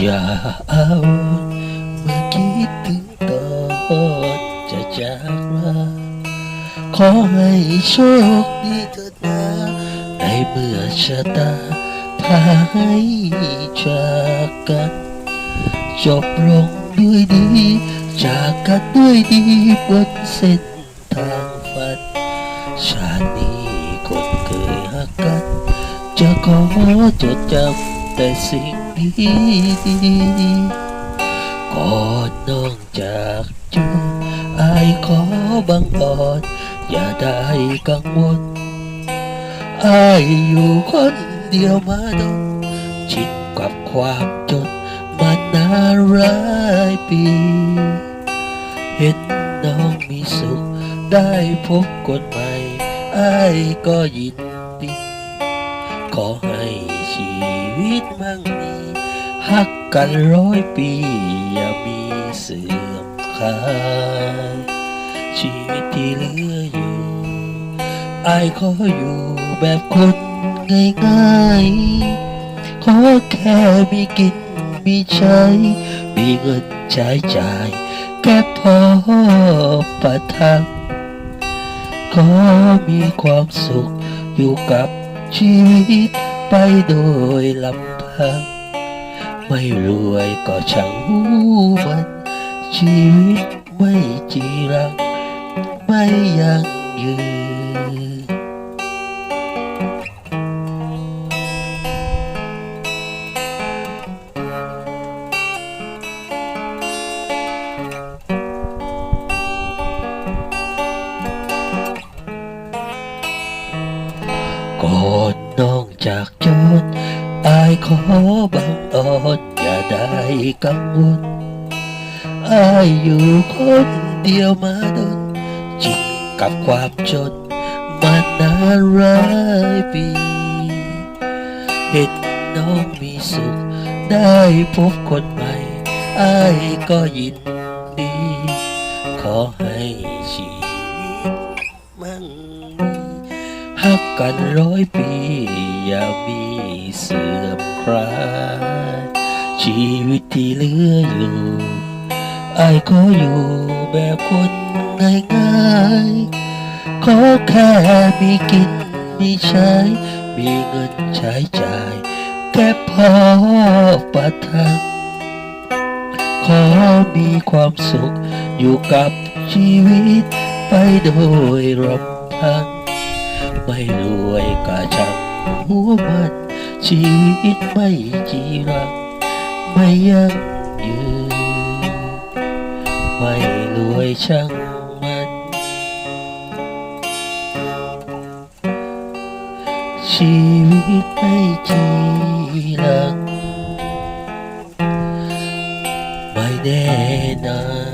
อย่าเอาเมื่อคิดถึงตอนจะจากลาขอให้โชคดีเถิดนะในเมื่อชะตาพาให้จากกันจบลงด้วยดี จากกันด้วยดีบนเส้นทางฝันชาตินี้คนเคยหักกัน จะขอจดจำแต่สิ่งีก่อนน้องจากจนอายขอบังออนอย่าได้กังวลอายอยู่คนเดียวมาดนชินกับความจนมานานหลายปี เห็นน้องมีสุขได้พบคนใหม่อายก็ยินดีขอให้ชีวิตมั่งมี หักกันร้อยปี อย่ามีเสื่อมคลายชีวิตที่เหลืออยู่อายขออยู่แบบคนง่ายๆ ขอแค่มีกินมีใช้ มีเงินใช้จ่าย แค่พอประทังขอมีความสุขอยู่กับชีวิตไปโดยลำพัง ไม่รวยก็ช่างหูมันชีวิตไม่จีรังไม่ยั่งยืนก่อนน้องจากจน อายขอบังอ่อนอย่าได้กังวลอายอยู่คนเดียวมาดนจิตกับความจนมานานหลายปีเห็นน้องมีสุข ได้พบคนใหม่อายก็ยินดี ขอให้ชี กันร้อยปี อย่ามีเสื่อมคลายชีวิตที่เหลืออยู่ไอายขออยู่แบบคนง่ายๆขอแค่มีกินมีใช้ มีเงินใช้จ่าย แค่พอประทังขอมีความสุขอยู่กับชีวิตไปโดยลำพัง ไม่รวยก็ช่างหัวมันชีวิตไม่จีรังไม่ยั่งยืนไม่รวยช่างมัน ชีวิตไม่จีรังไม่แน่นอน